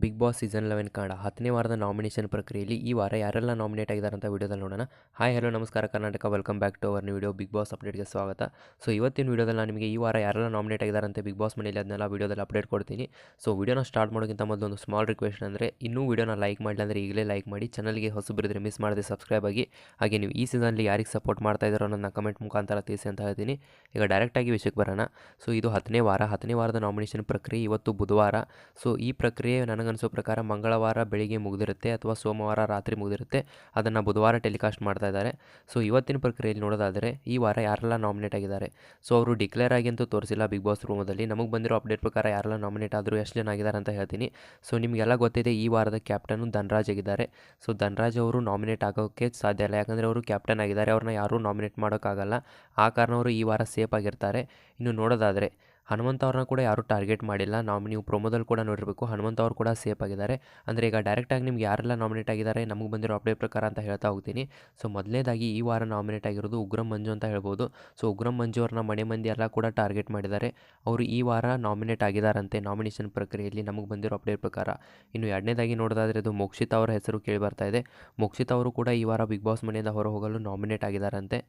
Bigg Boss season eleven Kannada ಹತ್ತನೇ ವಾರದ nomination ಪ್ರಕ್ರಿಯೆಯಲ್ಲಿ ಈ ವಾರ ಯಾರೆಲ್ಲ ನಾಮಿನೇಟ್ ಆಗಿದ್ದಾರೆ ಅಂತ ವಿಡಿಯೋದಲ್ಲಿ ನೋಡೋಣ. ಹಾಯ್, ಹಲೋ, ನಮಸ್ಕಾರ, Karnataka. Welcome back to our video Bigg Boss ಅಪ್ಡೇಟ್ಗೆ ಸ್ವಾಗತ. ಸೊ, ಇವತ್ತಿನ ವಿಡಿಯೋದಲ್ಲಿ ನಾನು ನಿಮಗೆ ಈ ವಾರ ಯಾರೆಲ್ಲ ನಾಮಿನೇಟ್ ಆಗಿದ್ದಾರೆ ಅಂತ ಬಿಗ್ ಬಾಸ್ ಮನೆಯಲ್ಲಿ ಅದನ್ನೆಲ್ಲ ವೀಡಿಯೋದಲ್ಲಿ ಅಪ್ಡೇಟ್ ಕೊಡ್ತೀನಿ. ಸೊ, ವೀಡಿಯೋನ ಸ್ಟಾರ್ಟ್ ಮಾಡೋಕ್ಕಿಂತ ಮೊದಲು ಒಂದು ಸ್ಮಾಲ್ ರಿಕ್ವೆಸ್ಟ್ ಅಂದರೆ, ಇನ್ನೂ ವಿಡಿಯೋನ ಲೈಕ್ ಮಾಡಿಲ್ಲ ಅಂದರೆ ಈಗಲೇ ಲೈಕ್ ಮಾಡಿ, ಚಾನಲ್ಗೆ ಹೊಸಬರಿದ್ರೆ ಮಿಸ್ ಮಾಡದೆ ಸಬ್ಸ್ಕ್ರೈಬ್ ಆಗಿ. ಹಾಗೆ ನೀವು ಈ ಸೀಸನಲ್ಲಿ ಯಾರಿಗೆ ಸಪೋರ್ಟ್ ಮಾಡ್ತಾ ಇದ್ದಾರೋ ಅನ್ನೋದನ್ನ ಕಮೆಂಟ್ ಮುಖಾಂತರ ತಿಳಿಸಿ ಅಂತ ಹೇಳ್ತೀನಿ. ಈಗ ಡೈರೆಕ್ಟಾಗಿ ವಿಷಯಕ್ಕೆ ಬರೋಣ. ಸೊ, ಇದು ಹತ್ತನೇ ವಾರ, ಹತ್ತನೇ ವಾರದ ನಾಮಿನೇಷನ್ ಪ್ರಕ್ರಿಯೆ ಇವತ್ತು ಬುಧವಾರ. ಸೊ, ಈ ಪ್ರಕ್ರಿಯೆ ನನಗನ್ಸೋ ಪ್ರಕಾರ ಮಂಗಳವಾರ ಬೆಳಿಗ್ಗೆ ಮುಗಿದಿರುತ್ತೆ ಅಥವಾ ಸೋಮವಾರ ರಾತ್ರಿ ಮುಗಿದಿರುತ್ತೆ. ಅದನ್ನು ಬುಧವಾರ ಟೆಲಿಕಾಸ್ಟ್ ಮಾಡ್ತಾ ಇದ್ದಾರೆ. ಸೊ, ಇವತ್ತಿನ ಪ್ರಕ್ರಿಯೆಯಲ್ಲಿ ನೋಡೋದಾದರೆ ಈ ವಾರ ಯಾರೆಲ್ಲ ನಾಮಿನೇಟ್ ಆಗಿದ್ದಾರೆ? ಸೊ, ಅವರು ಡಿಕ್ಲೇರ್ ಆಗಿ ಅಂತೂ ತೋರಿಸಿಲ್ಲ ಬಿಗ್ ಬಾಸ್ ರೂಮಲ್ಲಿ. ನಮಗೆ ಬಂದಿರೋ ಅಪ್ಡೇಟ್ ಪ್ರಕಾರ ಯಾರೆಲ್ಲ ನಾಮಿನೇಟ್ ಆದರೂ ಎಷ್ಟು ಜನ ಆಗಿದ್ದಾರೆ ಅಂತ ಹೇಳ್ತೀನಿ. ಸೊ, ನಿಮಗೆಲ್ಲ ಗೊತ್ತಿದೆ ಈ ವಾರದ ಕ್ಯಾಪ್ಟನು ಧನರಾಜ್ ಆಗಿದ್ದಾರೆ. ಸೊ, ಧನರಾಜ್ ಅವರು ನಾಮಿನೇಟ್ ಆಗೋಕ್ಕೆ ಸಾಧ್ಯ ಇಲ್ಲ. ಯಾಕಂದರೆ ಅವರು ಕ್ಯಾಪ್ಟನ್ ಆಗಿದ್ದಾರೆ. ಅವ್ರನ್ನ ಯಾರೂ ನಾಮಿನೇಟ್ ಮಾಡೋಕ್ಕಾಗಲ್ಲ. ಆ ಕಾರಣ ಅವರು ಈ ವಾರ ಸೇಫ್ ಆಗಿರ್ತಾರೆ. ಇನ್ನು ನೋಡೋದಾದರೆ ಹನುಮಂತ ಅವ್ರನ್ನ ಕೂಡ ಯಾರೂ ಟಾರ್ಗೆಟ್ ಮಾಡಿಲ್ಲ. ನಾವು, ನೀವು ಪ್ರೊಮೋದಲ್ಲಿ ಕೂಡ ನೋಡಿರಬೇಕು. ಹನುಮಂತ ಅವರು ಕೂಡ ಸೇಫ್ ಆಗಿದ್ದಾರೆ. ಅಂದರೆ ಈಗ ಡೈರೆಕ್ಟಾಗಿ ನಿಮ್ಗೆ ಯಾರೆಲ್ಲ ನಾಮಿನೇಟ್ ಆಗಿದ್ದಾರೆ, ನಮಗೆ ಬಂದಿರೋ ಅಪ್ಡೇಟ್ ಪ್ರಕಾರ ಅಂತ ಹೇಳ್ತಾ ಹೋಗ್ತೀನಿ. ಸೊ ಮೊದಲನೇದಾಗಿ ಈ ವಾರ ನಾಮಿನೇಟ್ ಆಗಿರೋದು ಉಗ್ರಂ ಮಂಜು ಅಂತ ಹೇಳ್ಬೋದು. ಸೊ ಉಗ್ರಂ ಮಂಜು ಅವ್ರನ್ನ ಮನೆ ಮಂದಿ ಎಲ್ಲ ಕೂಡ ಟಾರ್ಗೆಟ್ ಮಾಡಿದ್ದಾರೆ. ಅವರು ಈ ವಾರ ನಾಮಿನೇಟ್ ಆಗಿದ್ದಾರಂತೆ ನಾಮಿನೇಷನ್ ಪ್ರಕ್ರಿಯೆಯಲ್ಲಿ ನಮಗೆ ಬಂದಿರೋ ಅಪ್ಡೇಟ್ ಪ್ರಕಾರ. ಇನ್ನು ಎರಡನೇದಾಗಿ ನೋಡೋದಾದರೆ ಅದು ಮೋಕ್ಷಿತ್ ಅವರ ಹೆಸರು ಕೇಳಿ ಬರ್ತಾ ಇದೆ. ಮೋಕ್ಷಿತ್ ಅವರು ಕೂಡ ಈ ವಾರ ಬಿಗ್ ಬಾಸ್ ಮನೆಯಿಂದ ಹೊರ ಹೋಗಲು ನಾಮಿನೇಟ್ ಆಗಿದ್ದಾರಂತೆ.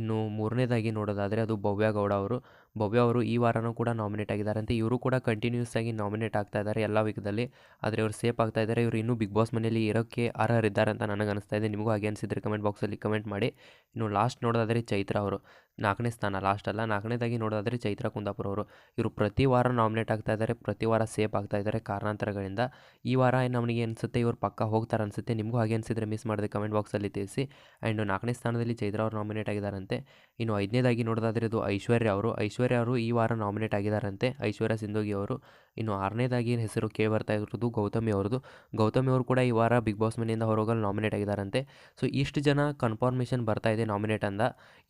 ಇನ್ನು ಮೂರನೇದಾಗಿ ನೋಡೋದಾದರೆ ಅದು ಭವ್ಯ ಗೌಡ ಅವರು. ಭವ್ಯ ಅವರು ಈ ವಾರನೂ ಕೂಡ ನಾಮಿನೇಟ್ ಆಗಿದ್ದಾರಂತೆ ಇವರು ಕೂಡ ಕಂಟಿನ್ಯೂಸ್ ಆಗಿ ನಾಮಿನೇಟ್ ಆಗ್ತಾ ಇದ್ದಾರೆ ಎಲ್ಲ ವೀಕ್ದಲ್ಲಿ ಆದರೆ ಇವರು ಸೇಫ್ ಆಗ್ತಾ ಇದ್ದಾರೆ. ಇವರು ಇನ್ನೂ ಬಿಗ್ ಬಾಸ್ ಮನೆಯಲ್ಲಿ ಇರೋಕ್ಕೆ ಅರ್ಹರಿದ್ದಾರೆ ಅಂತ ನನಗೆ ಅನಿಸ್ತಾ ಇದೆ. ನಿಮಗೂ ಹಾಗೆ ಅನಿಸಿದ್ರೆ ಕಮೆಂಟ್ ಬಾಕ್ಸಲ್ಲಿ ಕಮೆಂಟ್ ಮಾಡಿ. ಇನ್ನು ಲಾಸ್ಟ್ ನೋಡೋದಾದರೆ ಚೈತ್ರ ಅವರು. ನಾಲ್ಕನೇ ಸ್ಥಾನ ಅಲ್ಲ. ನಾಲ್ಕನೇದಾಗಿ ನೋಡೋದಾದರೆ ಚೈತ್ರ ಕುಂದಾಪುರ ಅವರು. ಇವರು ಪ್ರತಿ ವಾರ ನಾಮಿನೇಟ್ ಆಗ್ತಾ ಇದ್ದಾರೆ, ಪ್ರತಿ ವಾರ ಸೇಫ್ ಆಗ್ತಾ ಇದ್ದಾರೆ ಕಾರಣಾಂತರಗಳಿಂದ. ಈ ವಾರ ನಮಗೆ ಅನಿಸುತ್ತೆ, ಇವರು ಪಕ್ಕ ಹೋಗ್ತಾರೆ ಅನಿಸುತ್ತೆ, ನಿಮಗೂ ಹಾಗೆ ಅನಿಸಿದ್ರೆ ಮಿಸ್ ಮಾಡಿದೆ ಕಮೆಂಟ್ ಬಾಕ್ಸಲ್ಲಿ ತಿಳಿಸಿ. ಆ್ಯಂಡ್ ನಾಲ್ಕನೇ ಸ್ಥಾನದಲ್ಲಿ ಚೈತ್ರ ಅವರು ನಾಮಿನೇಟ್ ಆಗಿದ್ದಾರಂತೆ. ಇನ್ನು ಐದನೇದಾಗಿ ನೋಡೋದಾದರೆ ಇದು ಐಶ್ವರ್ಯ ಅವರು. ಐಶ್ವರ್ಯ ಅವರು ಈ ವಾರ ನಾಮಿನೇಟ್ ಆಗಿದ್ದಾರಂತೆ, ಐಶ್ವರ್ಯ ಸಿಂಧೋಗಿ ಅವರು. ಇನ್ನು ಆರನೇದಾಗಿ ಹೆಸರು ಕೇಳಿ ಬರ್ತಾ ಇರೋದು, ಗೌತಮಿ ಅವ್ರದ್ದು. ಗೌತಮಿ ಅವರು ಕೂಡ ಈ ವಾರ ಬಿಗ್ ಬಾಸ್ ಮನೆಯಿಂದ ಹೊರಗಲ್ಲಿ ನಾಮಿನೇಟ್ ಆಗಿದ್ದಾರಂತೆ. ಸೊ ಇಷ್ಟು ಜನ ಕನ್ಫರ್ಮೇಷನ್ ಬರ್ತಾ ಇದೆ ನಾಮಿನೇಟ್ ಅಂದ.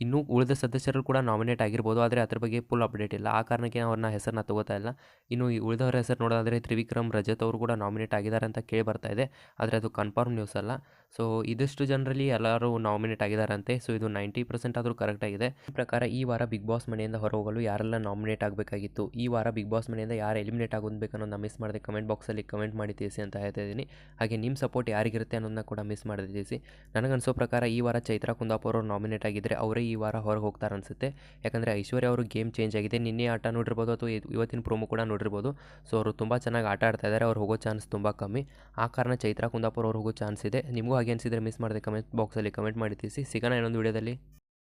ಇನ್ನೂ ಉಳಿದ ಸದಸ್ಯರು ಕೂಡ ನಾಮಿನೇಟ್ ಆಗಿರ್ಬೋದು, ಆದರೆ ಅದ್ರ ಬಗ್ಗೆ ಫುಲ್ ಅಪ್ಡೇಟ್ ಇಲ್ಲ. ಆ ಕಾರಣಕ್ಕೆ ಅವ್ರನ್ನ ಹೆಸರನ್ನ ತಗೋತಾ ಇಲ್ಲ. ಇನ್ನು ಈ ಉಳಿದವರ ಹೆಸರು ನೋಡೋದಾದರೆ ತ್ರಿವಿಕ್ರಮ್ ರಜತ್ ಅವರು ಕೂಡ ನಾಮಿನೇಟ್ ಆಗಿದ್ದಾರೆ ಅಂತ ಕೇಳಿ ಬರ್ತಾ ಇದೆ, ಆದರೆ ಅದು ಕನ್ಫರ್ಮ್ ನ್ಯೂಸ್ ಅಲ್ಲ. ಸೊ ಇದಿಷ್ಟು ಜನರಲ್ಲಿ ಎಲ್ಲರೂ ನಾಮಿನೇಟ್ ಆಗಿದ್ದಾರಂತೆ. ಸೊ ಇದು ನೈಂಟಿ ಪರ್ಸೆಂಟ್ ಆದರೂ ಕರೆಕ್ಟ್ ಆಗಿದೆ. ಈ ಪ್ರಕಾರ ಈ ವಾರ ಬಿಗ್ ಬಾಸ್ ಮನೆಯಿಂದ ಹೊರಹೋಗಲು ಯಾರೆಲ್ಲ ನಾಮಿನೇಟ್ ಆಗಬೇಕಾಗಿತ್ತು, ಈ ವಾರ ಬಿಗ್ ಬಾಸ್ ಮನೆಯಿಂದ ಯಾರು ಎಲಿಮಿನೇಟ್ ಆಗೋದಬೇಕು ಅನ್ನೋದನ್ನ ಮಿಸ್ ಮಾಡಿದೆ ಕಮೆಂಟ್ ಬಾಕ್ಸಲ್ಲಿ ಕಮೆಂಟ್ ಮಾಡಿ ತಿಳಿಸಿ ಅಂತ ಹೇಳ್ತಾ ಇದ್ದೀನಿ. ಹಾಗೆ ನಿಮ್ಮ ಸಪೋರ್ಟ್ ಯಾರಿಗಿರುತ್ತೆ ಅನ್ನೋದನ್ನ ಕೂಡ ಮಿಸ್ ಮಾಡಿದೆ ತಿಳಿಸಿ. ನನಗನ್ಸೋ ಪ್ರಕಾರ ಈ ವಾರ ಚೈತ್ರ ಕುಂದಾಪುರ ಅವರು ನಾಮಿನೇಟ್ ಆಗಿದ್ದರೆ ಅವರೇ ಈ ವಾರ ಹೊರಗೆ ಹೋಗ್ತಾರೆ ಅನಿಸುತ್ತೆ ಯಾಕಂದರೆ ಐಶ್ವರ್ಯ ಅವರು ಗೇಮ್ ಚೇಂಜ್ ಆಗಿದೆ. ನಿನ್ನೆ ಆಟ ನೋಡಿರ್ಬೋದು ಅಥವಾ ಇವತ್ತಿನ ಪ್ರೋಮೋ ಕೂಡ ನೋಡಿರ್ಬೋದು. ಸೊ ಅವರು ತುಂಬ ಚೆನ್ನಾಗಿ ಆಟ ಆಡ್ತಾ ಇದ್ದಾರೆ ಅವ್ರು ಹೋಗೋ ಚಾನ್ಸ್ ತುಂಬ ಕಮ್ಮಿ. ಆ ಕಾರಣ ಚೈತ್ರಾ ಕುಂದಾಪುರ ಅವ್ರು ಹೋಗೋ ಚಾನ್ಸ್ ಇದೆ. ನಿಮಗೂ ಹಾಗೆ ಅನಿಸಿದರೆ ಮಿಸ್ ಮಾಡಿದೆ ಕಮೆಂಟ್ ಬಾಕ್ಸಲ್ಲಿ ಕಮೆಂಟ್ ಮಾಡಿ ತಿಳಿಸಿ. ಸಿಗೋಣ ಇನ್ನೊಂದು ವಿಡಿಯೋದಲ್ಲಿ